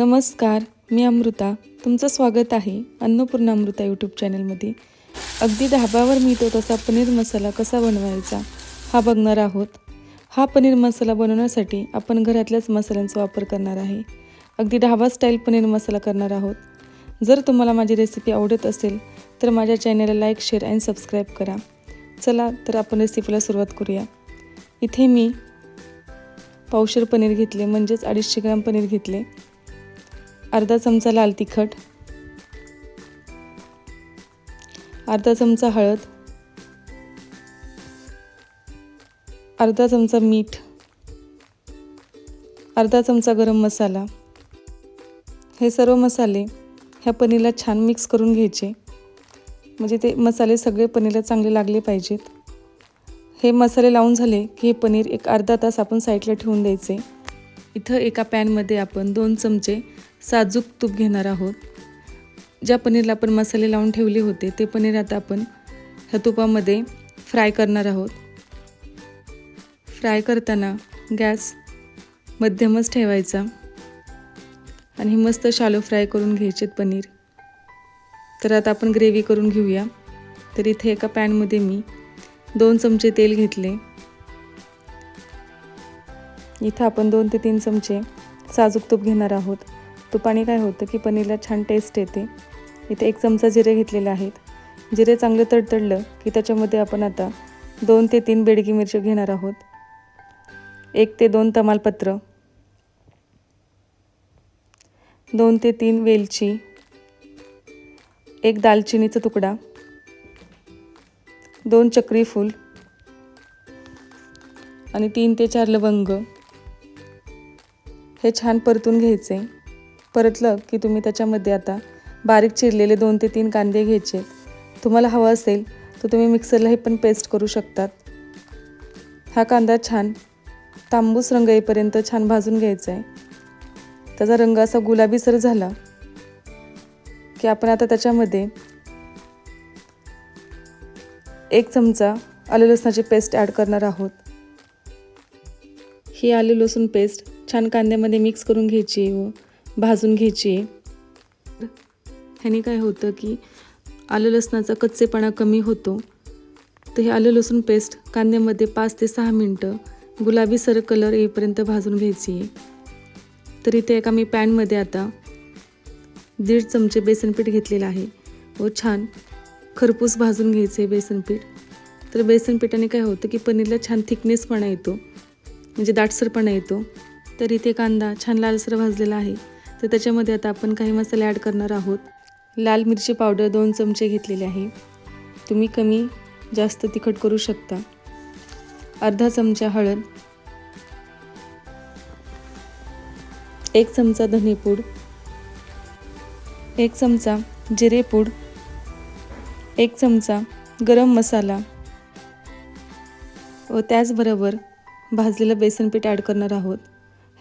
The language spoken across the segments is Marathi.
नमस्कार मी अमृता. तुमचं स्वागत आहे अन्नपूर्णा अमृता यूट्यूब चॅनलमध्ये अगदी ढाब्यावर मिळतो तसा पनीर मसाला कसा बनवायचा हा बघणार आहोत. हा पनीर मसाला बनवण्यासाठी आपण घरातल्याच मसाल्यांचा वापर करणार आहे. अगदी ढाबा स्टाईल पनीर मसाला करणार आहोत. जर तुम्हाला माझी रेसिपी आवडत असेल तर माझ्या चॅनलला लाईक शेअर आणि सबस्क्राईब करा. चला तर आपण रेसिपीला सुरुवात करूया. इथे मी पावशर पनीर घेतले म्हणजेच अडीचशे ग्राम पनीर घेतले. अर्धा चमचा लाल तिखट अर्धा चमचा हळद अर्धा चमचा मीठ अर्धा चमचा गरम मसाला. हे सर्व मसाले ह्या पनीरला छान मिक्स करून घ्यायचे. म्हणजे ते मसाले सगळे पनीरला चांगले लागले पाहिजेत. हे मसाले लावून झाले की हे पनीर एक अर्धा तास आपण साईडला ठेवून द्यायचे. इथं एका पॅनमध्ये आपण दोन चमचे साजूक तूप घेणार आहोत. ज्या पनीरला आपण मसाले लावून ठेवले होते ते पनीर आता आपण ह्या तुपामध्ये फ्राय करणार आहोत. फ्राय करताना गॅस मध्यमच ठेवायचा आणि मस्त शालो फ्राय करून घ्यायचे पनीर. तर आता आपण ग्रेव्ही करून घेऊया. तर इथे एका पॅनमध्ये मी दोन चमचे तेल घेतले. इथं आपण दोन ते तीन चमचे साजूक तूप घेणार आहोत. तुपाने काय होतं की पनीरला छान टेस्ट येते. इथे एक चमचा जिरे घेतलेले आहेत. जिरे चांगले तडतडलं की त्याच्यामध्ये आपण आता दोन ते तीन बेडगी मिरची घेणार आहोत. एक ते दोन तमालपत्र. दोन ते तीन वेलची. एक दालचिनीचा तुकडा. दोन चक्री फूल. आणि तीन ते चार लवंग. हे छान परतून घ्यायचे. परतलं की तुम्ही त्याच्यामध्ये आता बारीक चिरलेले दोन ते तीन कांदे घ्यायचे. तुम्हाला हवं असेल तर तुम्ही मिक्सरला हे पण पेस्ट करू शकतात. हा कांदा छान तांबूस रंग येईपर्यंत छान भाजून घ्यायचा आहे. त्याचा रंग असा गुलाबीसर झाला की आपण आता त्याच्यामध्ये एक चमचा आलं लसणाची पेस्ट ॲड करणार आहोत. ही आलू लसूण पेस्ट छान कांद्यामध्ये मिक्स करून घ्यायची व भाजून घ्यायची. ह्याने काय होतं की आलं लसणाचा कच्चेपणा कमी होतो. तर हे आलं लसूण पेस्ट कांद्यामध्ये पाच ते सहा मिनटं गुलाबी सर कलर येईपर्यंत भाजून घ्यायची. आहे तर इथे एका मी पॅनमध्ये आता दीड चमचे बेसनपीठ घेतलेलं आहे. व छान खरपूस भाजून घ्यायचे बेसनपीठ तर बेसनपीठाने काय होतं की पनीरला छान थिकनेसपणा येतो. म्हणजे दाटसरपणा येतो. तर इथे कांदा छान लालसर भाजलेला आहे. तर त्याच्यामध्ये आता आपण काही मसाले ॲड करणार आहोत. लाल मिरची पावडर दोन चमचे घेतलेले आहे. तुम्ही कमी जास्त तिखट करू शकता. अर्धा चमचा हळद. एक चमचा धनेपूड एक चमचा जिरेपूड एक चमचा गरम मसाला. व त्याचबरोबर भाजलेलं बेसन पीठ ॲड करणार आहोत.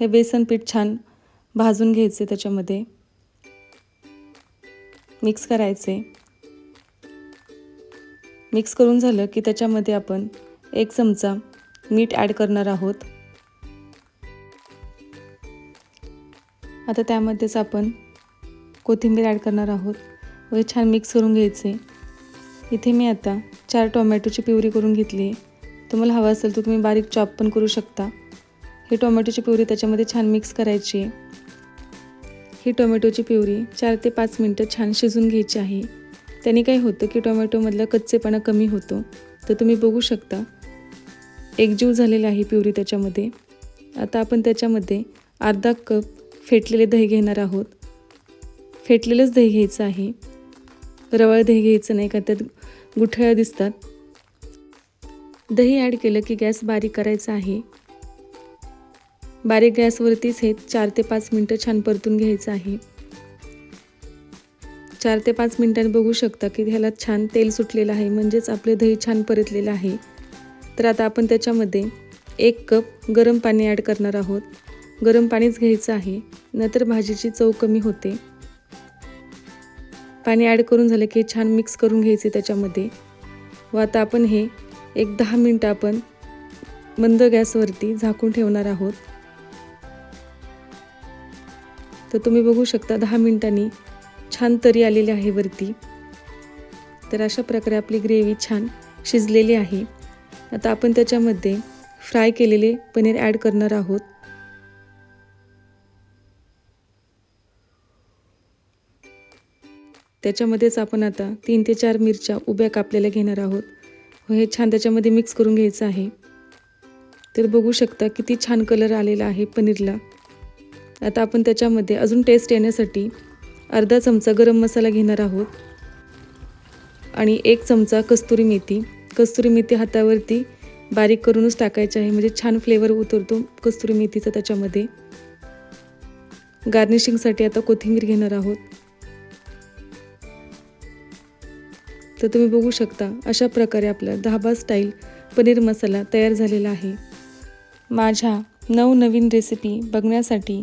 हे बेसन पीठ छान भाजून घ्यायचे त्याच्यामध्ये. मिक्स करायचे. मिक्स करून झालं की त्याच्यामध्ये आपण एक चमचा मीठ ॲड करणार आहोत. आता त्यामध्येच आपण कोथिंबीर ॲड करणार आहोत. व हे छान मिक्स करून घ्यायचे. इथे मी आता चार टोमॅटोची प्युरी करून घेतली आहे. तुम्हाला हवं असेल तर तुम्ही बारीक चॉप पण करू शकता. ही टोमॅटोची प्युरी त्याच्यामध्ये छान मिक्स करायची. ही टोमॅटोची प्युरी चार ते पाच मिनटं छान शिजून घ्यायची आहे. त्याने काय होतं की टोमॅटोमधला कच्चेपणा कमी होतो. तर तुम्ही बघू शकता. एकजीव झालेला आहे प्युरी त्याच्यामध्ये. आता आपण त्याच्यामध्ये अर्धा कप फेटलेले दही घेणार आहोत. फेटलेलंच दही घ्यायचं आहे. रवाळ दही घ्यायचं नाही का? त्यात गुठळ्या दिसतात. दही ॲड केलं की गॅस बारीक करायचा आहे. बारीक गॅसवरतीच हे चार ते पाच मिनटं छान परतून घ्यायचं आहे. चार ते पाच मिनटांनी बघू शकता की ह्याला छान तेल सुटलेलं आहे म्हणजेच आपले दही छान परतलेलं आहे. तर आता आपण त्याच्यामध्ये एक कप गरम पाणी ॲड करणार आहोत. गरम पाणीच घ्यायचं आहे नंतर भाजीची चव कमी होते. पाणी ॲड करून झालं की छान मिक्स करून घ्यायचे त्याच्यामध्ये. व आता आपण हे एक दहा मिनटं आपण मंद गॅसवरती झाकून ठेवणार आहोत. तर तुम्ही बघू शकता दहा मिनिटांनी छान तरी आलेली आहे वरती. तर अशा प्रकारे आपली ग्रेव्ही छान शिजलेली आहे. आता आपण त्याच्यामध्ये फ्राय केलेले पनीर ॲड करणार आहोत. त्याच्यामध्येच आपण आता तीन ते चार मिरच्या उभ्या कापलेल्या घेणार आहोत. हे छान त्याच्यामध्ये मिक्स करून घ्यायचं आहे. तर बघू शकता किती छान कलर आलेला आहे पनीरला. आता आपण त्याच्यामध्ये अजून टेस्ट येण्यासाठी अर्धा चमचा गरम मसाला घेणार आहोत. आणि एक चमचा कस्तुरी मेथी. कस्तुरी मेथी हातावरती बारीक करूनच टाकायची आहे. म्हणजे छान फ्लेवर उतरतो कस्तुरी मेथीचा त्याच्यामध्ये. गार्निशिंगसाठी आता कोथिंबीर घेणार आहोत. तर तुम्ही बघू शकता अशा प्रकारे आपला धाबा स्टाईल पनीर मसाला तयार झालेला आहे. माझ्या नवनवीन रेसिपी बघण्यासाठी